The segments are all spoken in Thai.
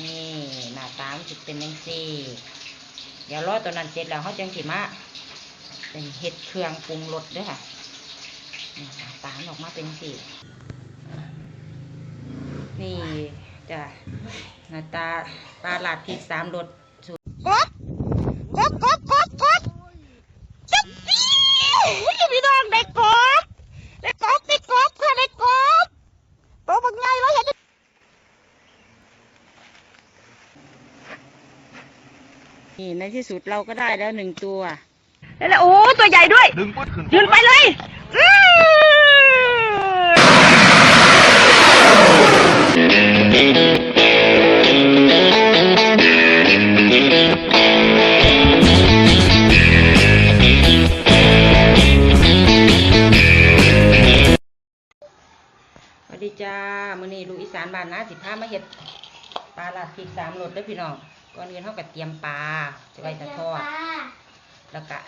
นี่หน้าตามันจะเป็นยังซี่เดี๋ยวรอตัวนั้นเสร็จแล้วเขาจังสิมาเป็นเห็ดเครื่องปรุงรสด้วยค่ะหน้าตามออกมาเป็นสี่นี่จ้ะหน้าตาปลาหลาดพริกสามรสสูตร กบกบกบกบกบจับปี้พี่น้องได้กบได้กบได้กบค่ะได้กบตัวบางไงเราเห็น นี่ในที่สุดเราก็ได้แล้วหนึ่งตัว แล้วโอ้ตัวใหญ่ด้วย ดึงปุ๊ดขึ้นยืนไปเลยอื้อสวัสดีจ้ามื้อนี้ลูกอีสานบ้านนาสิพามาเฮ็ดปลาลาดพริกสามรสเด้อพี่น้อง ก่อนอื่นเฮาก็เตรียมปลาจะไว้จะทอดแล้วก็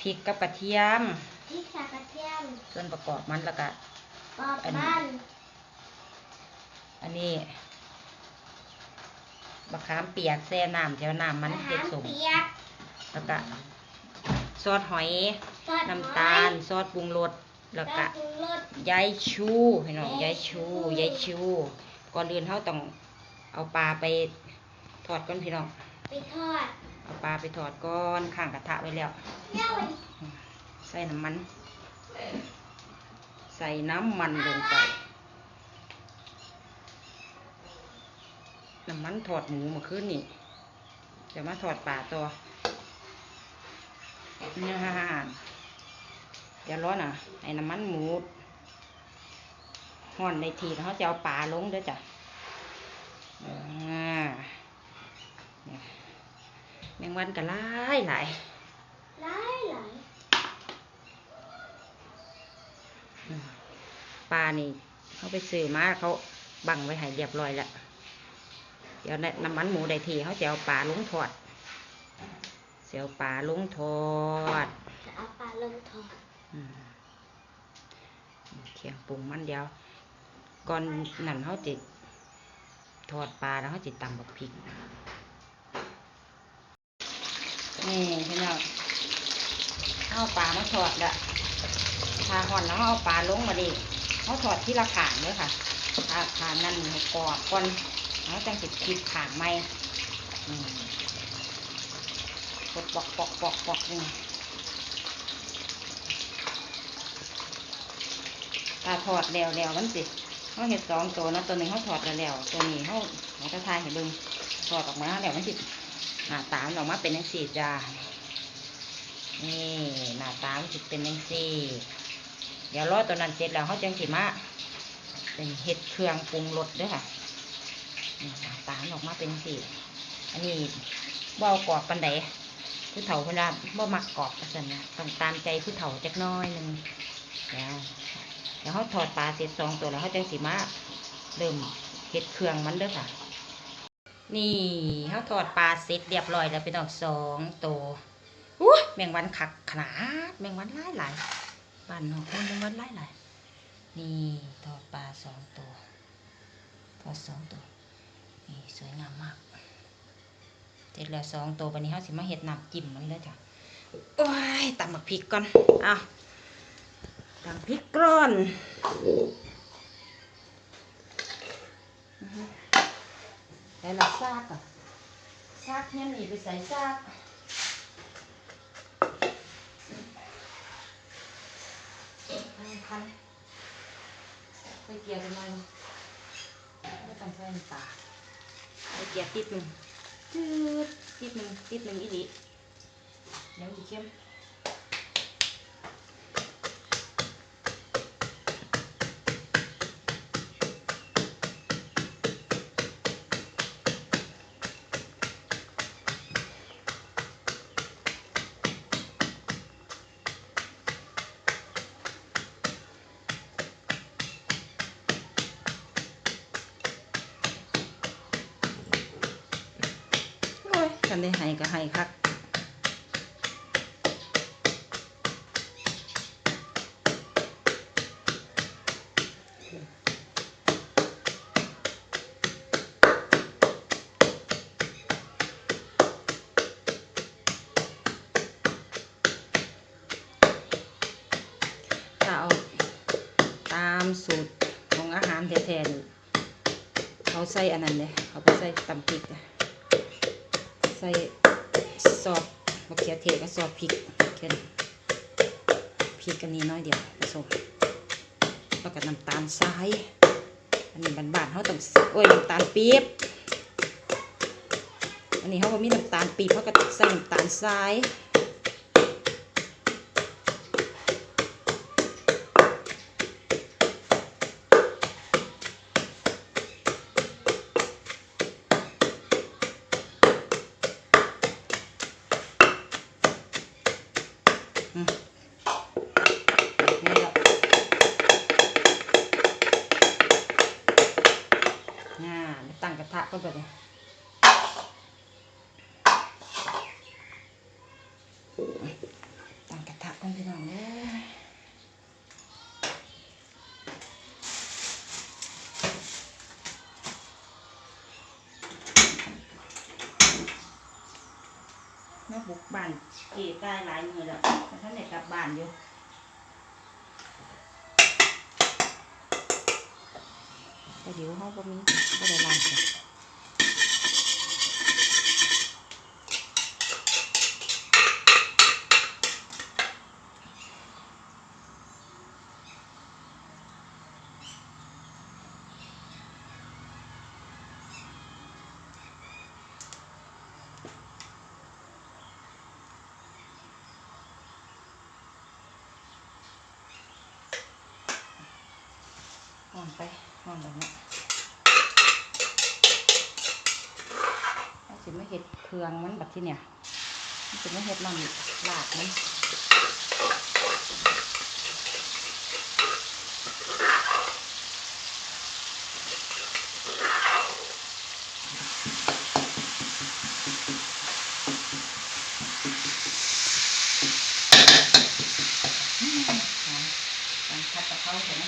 พริกกับกระเทียมพริกสากระเทียม ส่วนประกอบมันแล้วก็ปอบบ้านอันนี้มะขามเปียกแช่น้ำเดี๋ยวน้ำมันอาเผ็หาดรสมเปียกแล้วก็ซอสหอยซอสน้ำตาล ซอสปรุงรส แล้วก็ปรุงรสยายชูพี่น้องยายชูยายชู ก่อนอื่นเฮาต้องเอาปลาไป ทอดก่อนพี่น้อง ไปทอดเอาปลาไปทอดก่อนข้างกระทะไว้แล้ว เย้าใส่น้ำมัน ใส่น้ำมันลงไป น้ำมันถอดหมูเมาขึ้นนี่เดี๋ยวมาถอดปลาตัวนี่ฮะเดี๋ยวร้อนอะให้น้ำมันหมูห่อนในทีแล้วเขาจะเอาปลาลงเด้วยจ้ะอ่าเนี่ยแม งวันก็หลายหลายหลายหลายอืมปลานี่เขาไปซื้อมาเขาบังไว้ให้เรียบร้อยแล้วเดี๋ยวน้ำมันหมูได้ทีเขาจะเอาปลาลงทอดเสียวปลาลงทอดจะเอาปลาลงทอดอืมเคียงปรุงมันเดียวก่อนนั่นเขาจิทอดปลาแล้วเขาจิตำบักพริก นี่พี่น้องเอาปลามาทอดละทาห่อนแล้วเอาปลาลงมาดิเขาทอดที่ละขางเลยค่ะทาขานั่นห้กรอบก่อนเขาจังสิพริกขางไม่อืมกดปอกปอกปอกปอกนี่ถ้าถอดแล้วแล้วมันสิเขาเห็ดสองตัวนะตัวหนึ่งเขาถอดแล้วแล้วตัวนี้เขาเขาจะทายเห็นเบิ่งถอดออกมาแล้วมันสิ หน้าตามออกมาเป็นยังสีจ้า นี่หน้าตามันสิเป็นยังสีเดี๋ยวรอตัวนั้นเสร็จแล้วเขาจังสิมาเป็นเห็ดเครื่องปรุงรสด้วยค่ะนี่หน้าตามออกมาเป็นสีอันนี้เบากรอบปันใดผู้เฒ่าเวลาบ่มักกรอบกระสันนะต้องตามใจผู้เฒ่าจักน้อยหนึ่งเดี๋ยวเดี๋ยวเขาถอดปลาเสร็จสองตัวแล้วเขาจังสีมาเริ่มเฮ็ดเครื่องมันเด้อค่ะ นี่เขาถอดปลาเสร็จเรียบร้อยแล้วเป็นดอกสองตัวอู้แมงวันขักขนาดแมงวันหลายหลายบ้านนอกแมงวันหลายหลายนี่ถอดปลาสองตัวถอดสองตัวนี่สวยงามมากเสร็จแล้วสองตัววันนี้เขาสิมาเฮ็ดน้ำจิ้มมันเลยจ้ะโอ้ยตำหมักพริกก่อนอ้าวตำพริกกร้อน แต่ละซากอะซากเนี่ยหนีไปใส่ซากพันพันไปเกียร์กันหน่อยไม่ต้องใส่น้ำตาไปเกียร์ติดหนึ่งจืดติดหนึ่งติดหนึ่งอีหลีเดี๋ยวอีกเข้ม กันได้ให้ก็ให้ครับเอาตามสูตรของอาหารแท้ๆเขาใส่อันนั้นเลยเขาไปใส่ตำพริกเลย ส่ซอสมะเขือเทศกับซอสพริกแค่นั้นพริกอันนี้น้อยเดียวผสมแล้วก็น้ำตาลทรายอันนี้บานๆเขาต้องโอ้ยน้ำตาลปี๊บอันนี้เขาก็มีน้ำตาลปี๊บเขาก็ใส่น้ำตาลทราย อืมนี่แล้วอ่าตั้ง กระทะก็แบบนี้ตั้งกระทะก่อนพี่น้องเด้อมาบุกบ้านเก๋ใกล้หลายมือแล้วแต่ท่านไหนกลับบ้านอยู่แต่เดี๋ยวเขาบ่มีบ่ได้ล้างจ้ะ ห่อนไปห่อนแบบนี้ถ้าสิไม่เห็ดเครืองมันแบบที่เนี่ยมันสิไม่เห็ดมันหลากมันอืมหอมการผัดกะเพราเห็นไหม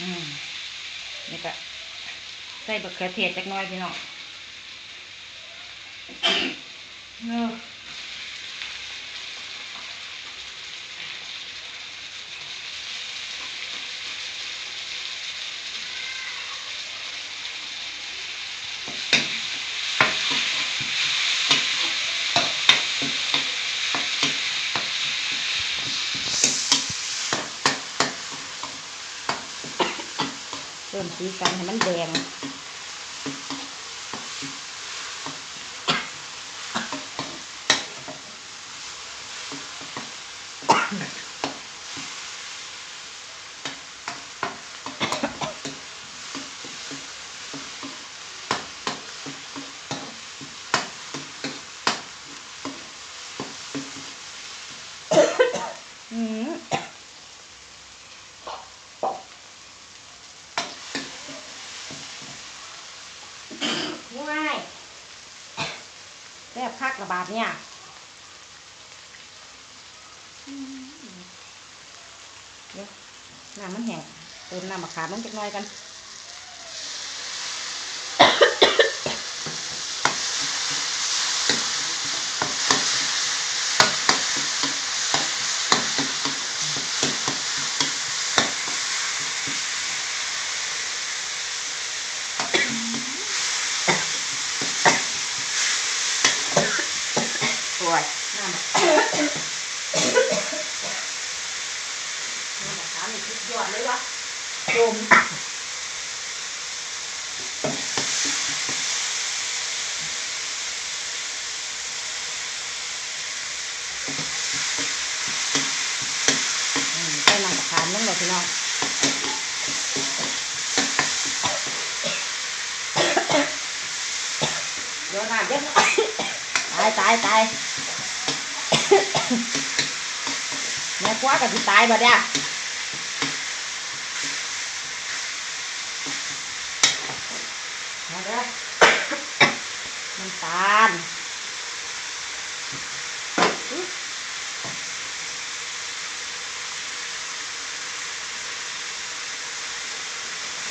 อืมนี่ก็ใส่ บะเขือเทศจักน้อยพี่น้องเออเพิ่มสีสันให้มันแดง ง่ายแซ่บคักระบาดเนี่ย เดี๋ยวน้ำมันแห้งเติมน้ำมะขามมันจักหน่อยกันสวยน้ำ น้ำมะขามนี่สุดยอดเลยวะจมอืมใส่น้ำมะขามลงเลยพี่น้องเดี๋ยวน้ำเย็นตายตายตาย แม่กว่ากับที่ตายบ่เนี่ยมาเด้อน้ำตาลอุ๊ย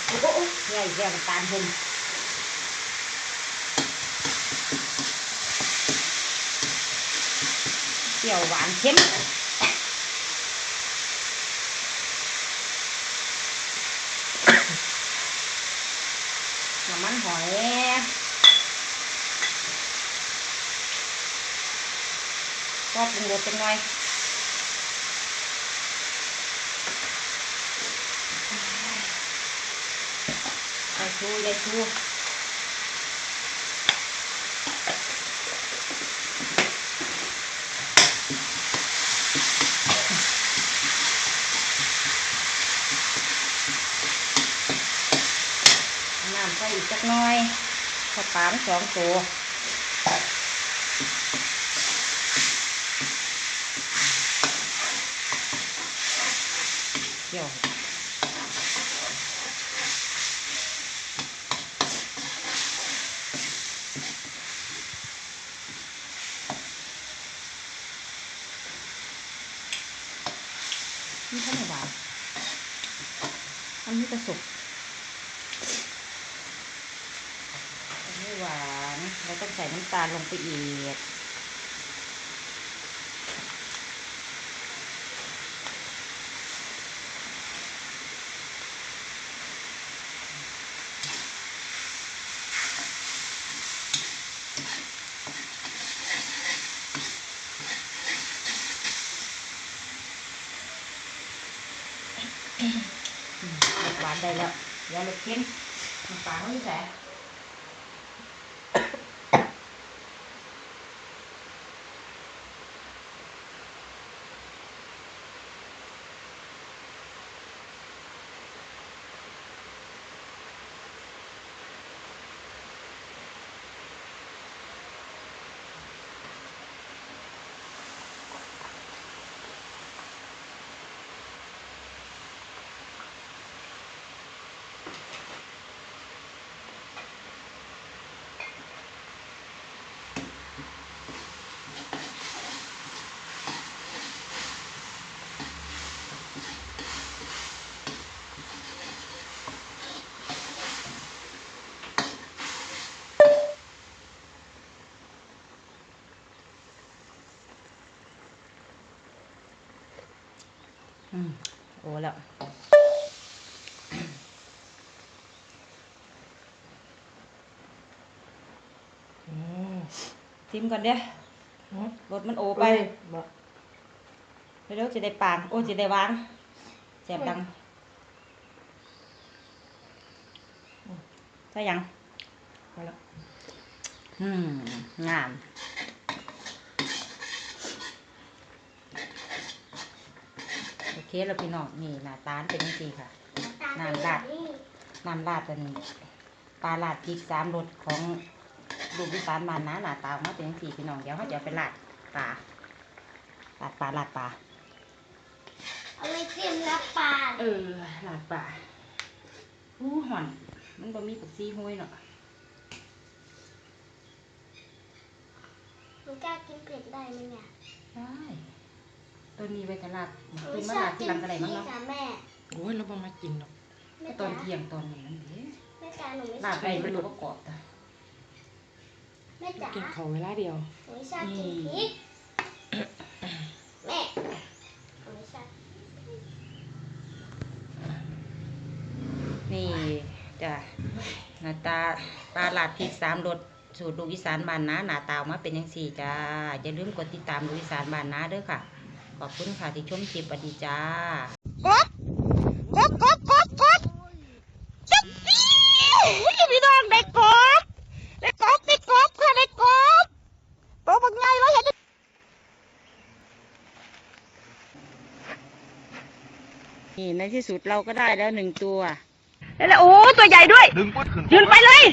โอ้โหใหญ่แย่น้ำตาลเพิ่นเปรี้ยวหวานเค็ม น้ำมัน หอยก็ปรุงรสเป็นไงยายชูยายชูเอาน้ำใส่อีกจักห น่อยข้าวปามสองตัวเกี่ยวนี่ข้าวเหนียวหวานอันนี้กระสุก ไม่หวานเราต้องใส่น้ำตาลลงไปอีกอืมรสหวานได้แล้วเดี๋ยวรสเค็มน้ำตาลเขาไม่ใส่ อืมโอ้แล้วอืมทิมก่อนเด้อรถมันโอไปเร็วๆจะได้ปางโอ้จะได้วางแสบดังใช่ยังพอแล้วอืมงาม โอเค แล้วพี่น้องนี่หน้าตาลเป็นจังซี่ค่ะ น้ำราดน้ำราดอันปลาราดพริกสามรสของลูกวิสานมานนะหน้าตาออกมาเป็นจังซี่พี่น้องเดี๋ยวเขาจะเอาไปราดปลาราดปลาราดปลาเอาไม่เค็มแล้วปลาเออราดปลาอู้ห่อน มันบ่มีปักซี่ห้วยเนาะหนูกล้ากินเผ็ดได้ไหมเนี่ยใช่ ตัวนี้ไว้จะราดตัวมาราดที่หลังกระไรมั้งเนาะจ้ะแม่โอ้ยเราบ่มากินหรอกแม่ก็ตอจ๋านเที่ยงตอนนี้นั่นเด้แม่จ๋าหนูไม่ชราอดบไปมันก็กรอบแต่แม่จ๋ากินเขาวเวลาเดียวหนูไม่ชอบกินพริกแม่หนูไม่ชอบนี่จ้ะหน้าตาปลาราดพริกสามรสสูตรลูกอีสานบ้านนาหน้าตาออกมาเป็นจังซี่จ้าอย่าลืมกดติดตามลูกอีสานบ้านนาเด้อค่ะ ขอบคุณค่ะที่ชมคลิปสวัสดีจ้ากบกบกบกบกบจับปีอุ้ยพี่น้องได้กบได้กบได้กบค่ะได้กบตัวบางไงเราเห็นนี่ในที่สุดเราก็ได้แล้วหนึ่งตัว แล้วโอ้ตัวใหญ่ด้วย ดึงปุ๊ดขึ้นยืนไปเลย